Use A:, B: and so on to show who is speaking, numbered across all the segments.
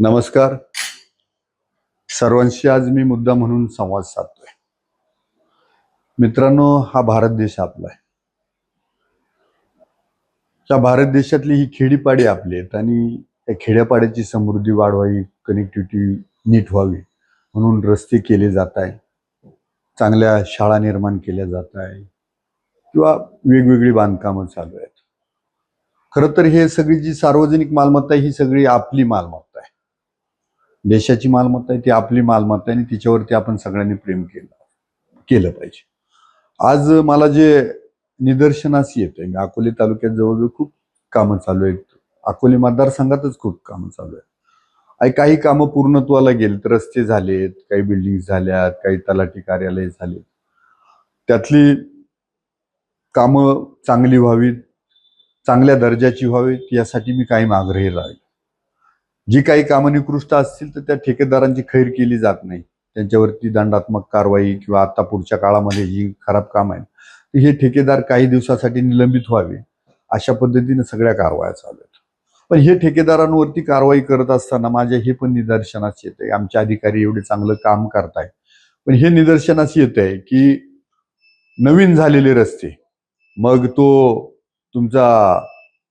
A: नमस्कार. सर्वांशी आज मी मुद्दा म्हणून संवाद साधतोय. मित्रांनो हा भारत देश आपला आहे. त्या भारत देशातली ही खेडीपाडी आपली आहेत आणि त्या खेड्यापाड्याची समृद्धी वाढवावी कनेक्टिव्हिटी नीट व्हावी म्हणून रस्ते केले जात आहे चांगल्या शाळा निर्माण केल्या जात आहे किंवा वेगवेगळी बांधकामं चालू आहेत. खरं तर हे सगळी जी सार्वजनिक मालमत्ता ही सगळी आपली मालमत्ता देशाची मालमत्ता आहे ती आपली मालमत्ता आहे आणि तिच्यावरती आपण सगळ्यांनी प्रेम केलं केलं पाहिजे. आज मला जे निदर्शनास येत आहे अकोले तालुक्यात जवळजवळ खूप कामं चालू आहेत. अकोले मतदारसंघातच खूप कामं चालू आहेत. आणि काही कामं पूर्णत्वाला गेली रस्ते झालेत काही बिल्डिंग झाल्यात काही तलाठी कार्यालय झालेत. त्यातली कामं चांगली व्हावीत चांगल्या दर्जाची व्हावीत यासाठी मी कायम आग्रही राहील. जी काही कामं निकृष्ट असतील तर त्या ठेकेदारांची खैर केली जात नाही. त्यांच्यावरती दंडात्मक कारवाई किंवा आता पुढच्या काळामध्ये जी खराब काम आहे तर हे ठेकेदार काही दिवसासाठी निलंबित व्हावे अशा पद्धतीने सगळ्या कारवाया चालू आहेत. पण हे ठेकेदारांवरती कारवाई करत असताना माझ्या हे पण निदर्शनास येत आहे. आमचे अधिकारी एवढे चांगलं काम करताय पण हे निदर्शनास येत आहे की नवीन झालेले रस्ते मग तो तुमचा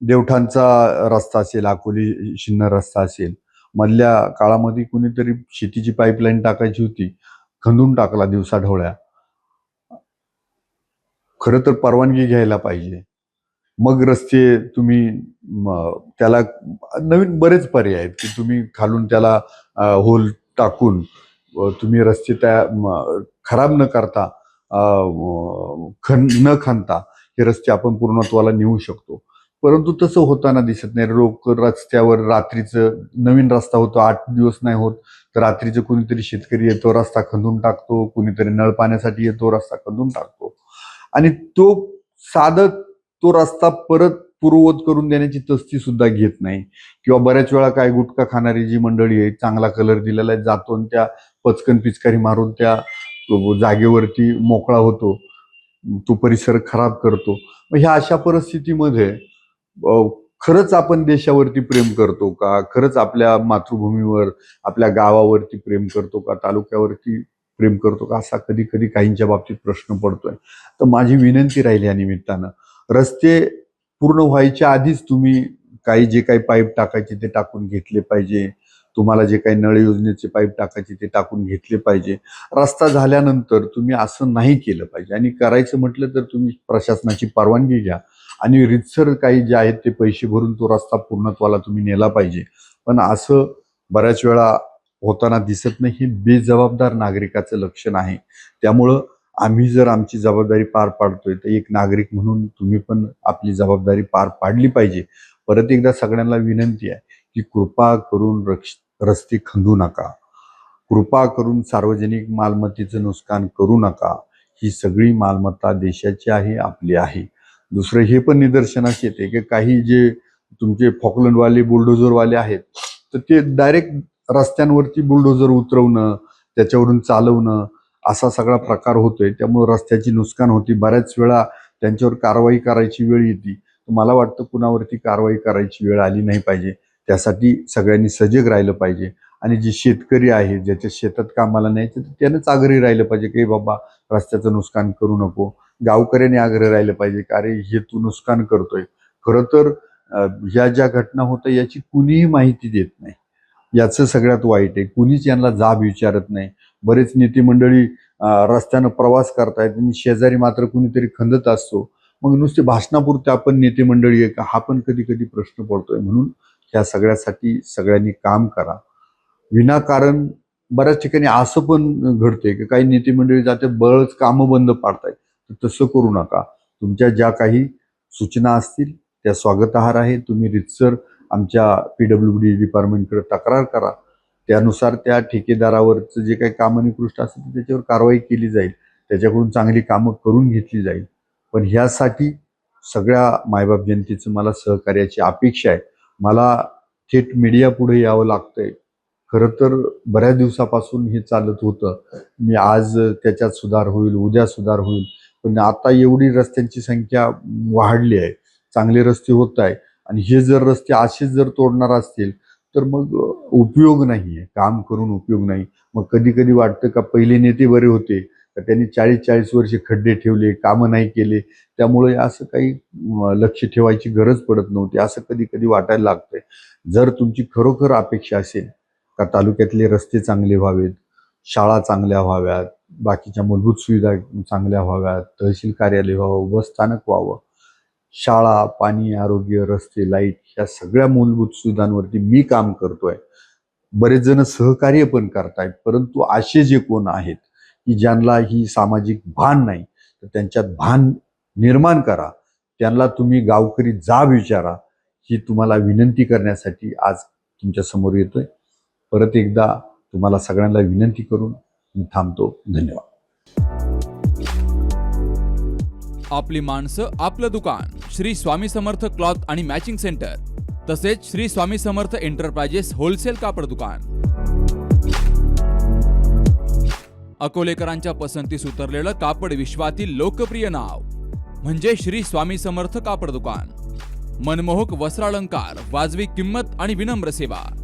A: देवठाणचा रस्ता असेल अकोली शिन्नर रस्ता असेल मधल्या काळामध्ये कुणीतरी शेतीची पाईपलाईन टाकायची होती खंदून टाकला दिवसा ढवळ्या. खरं तर परवानगी घ्यायला पाहिजे. मग रस्ते तुम्ही त्याला नवीन बरेच पर्याय आहेत की तुम्ही खालून त्याला होल टाकून तुम्ही रस्ते त्या खराब न करता खन न खणता हे रस्ते आपण पूर्णत्वाला नेऊ शकतो. परंतु तसं होताना दिसत नाही. लोक रस्त्यावर रात्रीचं नवीन रस्ता होतो आठ दिवस नाही होत. तर रात्रीचं कुणीतरी शेतकरी येतो रस्ता खंदून टाकतो. कुणीतरी नळ पाण्यासाठी येतो रस्ता खंदून टाकतो. आणि तो साधं तो रस्ता परत पूर्ववत करून देण्याची तस्ती सुद्धा घेत नाही. किंवा बऱ्याच वेळा काय गुटखा खाणारी जी मंडळी आहे चांगला कलर दिलेला आहे जातो आणि त्या पचकन पिचकारी मारून त्या जागेवरती मोकळा होतो. तो परिसर खराब करतो. मग ह्या अशा परिस्थितीमध्ये खरंच आपण देशावरती प्रेम करतो का? खरंच आपल्या मातृभूमीवर आपल्या गावावरती प्रेम करतो का? तालुक्यावरती प्रेम करतो का? असा कधी कधी काहींच्या बाबतीत प्रश्न पडतोय. तर माझी विनंती राहिली या निमित्तानं. रस्ते पूर्ण व्हायच्या आधीच तुम्ही काही जे काही पाईप टाकायचे ते टाकून घेतले पाहिजे. तुम्हाला जे काही नळ योजनेचे पाईप टाकायचे ते टाकून घेतले पाहिजे. रस्ता झाल्यानंतर तुम्ही असं नाही केलं पाहिजे. आणि करायचं म्हटलं तर तुम्ही प्रशासनाची परवानगी घ्या. आणि रितसर काही जे आहेत ते पैसे भरून तो रस्ता पूर्णत्वाला तुम्ही नेला पाहिजे. पण असं बऱ्याच वेळा होताना दिसत नाही हे बेजबाबदार नागरिकाचं लक्षण आहे. त्यामुळं आम्ही जर आमची जबाबदारी पार पाडतोय तर एक नागरिक म्हणून तुम्ही पण आपली जबाबदारी पार पाडली पाहिजे. परत एकदा सगळ्यांना विनंती आहे की कृपा करून रक्ष रस्ते खंदू नका. कृपा करून सार्वजनिक मालमत्तेचं नुकसान करू नका. ही सगळी मालमत्ता देशाची आहे आपली आहे. दुसरं हे पण निदर्शनास येते की काही जे तुमचे फॉकलंडवाले बुलडोझरवाले आहेत तर ते डायरेक्ट रस्त्यांवरती बुलडोझर उतरवणं त्याच्यावरून चालवणं असा सगळा प्रकार होतोय. त्यामुळे रस्त्याची नुकसान होती. बऱ्याच वेळा त्यांच्यावर कारवाई करायची वेळ येते. तर मला वाटतं कुणावरती कारवाई करायची वेळ आली नाही पाहिजे. त्यासाठी सगळ्यांनी सजग राहिलं पाहिजे. आणि जे शेतकरी आहे ज्याच्या शेतात कामाला न्यायचं तर त्यानंच आग्रही राहिलं पाहिजे की बाबा रस्त्याचं नुकसान करू नको. गावकऱ्यांनी आग्रह राहिलं पाहिजे की अरे हे तू नुकसान करतोय. खरं तर ह्या ज्या घटना होत्या याची कुणीही माहिती देत नाही. याचं सगळ्यात वाईट आहे. कुणीच यांना जाब विचारत नाही. बरेच नेते मंडळी रस्त्यानं प्रवास करतायत आणि शेजारी मात्र कुणीतरी खंदत असतो. मग नुसते भाषणापुरते आपण नेते मंडळी आहे का? हा पण कधी कधी प्रश्न पडतोय म्हणून ह्या सगळ्यासाठी सगळ्यांनी काम करा. विनाकारण बऱ्याच ठिकाणी असं पण घडतंय की काही नेते मंडळी जाते बळच कामं बंद पाडतायत. तर तसं करू नका. तुमच्या ज्या काही सूचना असतील त्या स्वागतार्ह आहे. तुम्ही रितसर आमच्या पी डब्ल्यू डी डिपार्टमेंटकडे तक्रार करा. त्यानुसार त्या ठेकेदारावरचं जे काही कामं निकृष्ट असेल त्याच्यावर कारवाई केली जाईल. त्याच्याकडून चांगली कामं करून घेतली जाईल. पण ह्यासाठी सगळ्या मायबाप जनतेचं मला सहकार्याची अपेक्षा आहे. मला थेट मीडिया पुढे यावं लागतंय. खरं तर बऱ्याच दिवसापासून हे चालत होतं. मी आज त्याच्यात सुधार होईल उद्या सुधार होईल. पण आता एवढी रस्त्यांची संख्या वाढली आहे. चांगले रस्ते होत आहे. आणि हे जर रस्ते असेच जर तोडणार असतील तर मग उपयोग नाही आहे. काम करून उपयोग नाही. मग कधी कधी वाटतं का पहिले नेते बरे होते तर त्यांनी चाळीस चाळीस वर्षे खड्डे ठेवले कामं नाही केले. त्यामुळे असं काही लक्ष ठेवायची गरज पडत नव्हती. असं कधी कधी वाटायला लागतंय. जर तुमची खरोखर अपेक्षा असेल का तालुक्यातले रस्ते चांगले व्हावेत शाळा चांगल्या व्हाव्यात बाकीच्या मूलभूत सुविधा चांगल्या व्हाव्यात तहसील कार्यालय व्हावं बसस्थानक व्हावं. शाळा पाणी आरोग्य रस्ते लाइट ह्या सगळ्या मूलभूत सुविधांवरती मी काम करतोय. बरेच जण सहकार्य पण करतायत परंतु असे जे कोण आहेत की ज्यांना ही सामाजिक भान नाही तर त्यांच्यात भान निर्माण करा. त्यांना तुम्ही गावकरी जाब विचारा ही तुम्हाला विनंती करण्यासाठी आज तुमच्यासमोर येतोय. परत एकदा तुम्हाला सगळ्यांना विनंती करून मी थांबतो. धन्यवाद.
B: आपली माणसं आपलं दुकान श्री स्वामी समर्थ क्लॉथ आणि मॅचिंग सेंटर तसेच श्री स्वामी समर्थ एंटरप्राइजेस होलसेल कापड दुकान. अकोलेकरांच्या पसंतीस उतरलेलं कापड विश्वातील लोकप्रिय नाव म्हणजे श्री स्वामी समर्थ कापड दुकान. मनमोहक वस्त्रालंकार वाजवी किंमत आणि विनम्र सेवा.